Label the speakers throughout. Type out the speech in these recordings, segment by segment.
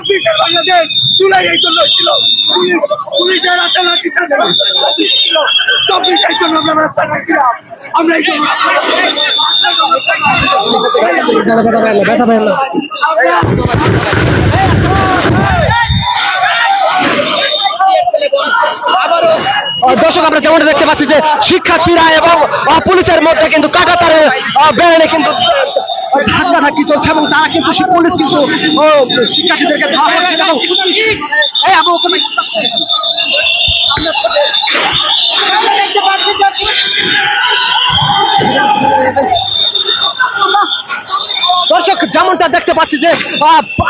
Speaker 1: চব্বিশের বাংলাদেশ এই জন্য ছিল পুলিশ- পুলিশের ছিল চব্বিশ এই জন্য আমরা নামছিলাম। আমরা এই জন্য
Speaker 2: দর্শক, আমরা যেমনটা দেখতে পাচ্ছি যে শিক্ষার্থীরা এবং পুলিশের মধ্যে কিন্তু কাটাতারে বেড়ে কিন্তু ধাক্কা ধাক্কি চলছে এবং তারা কিন্তু সে পুলিশ কিন্তু শিক্ষার্থীদেরকে ধাওয়া করছে এবং দর্শক, যেমনটা দেখতে পাচ্ছি যে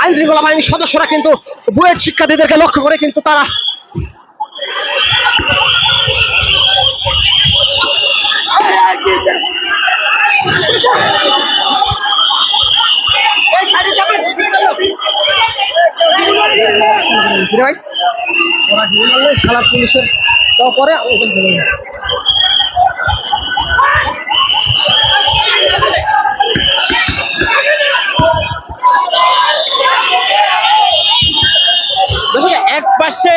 Speaker 2: আইন শৃঙ্খলা বাহিনীর সদস্যরা কিন্তু বুয়েট শিক্ষার্থীদেরকে লক্ষ্য করে কিন্তু তারা ফিরে ভাই। ওরা মারলে খেলা পুলিশের পরে
Speaker 3: এক পাশে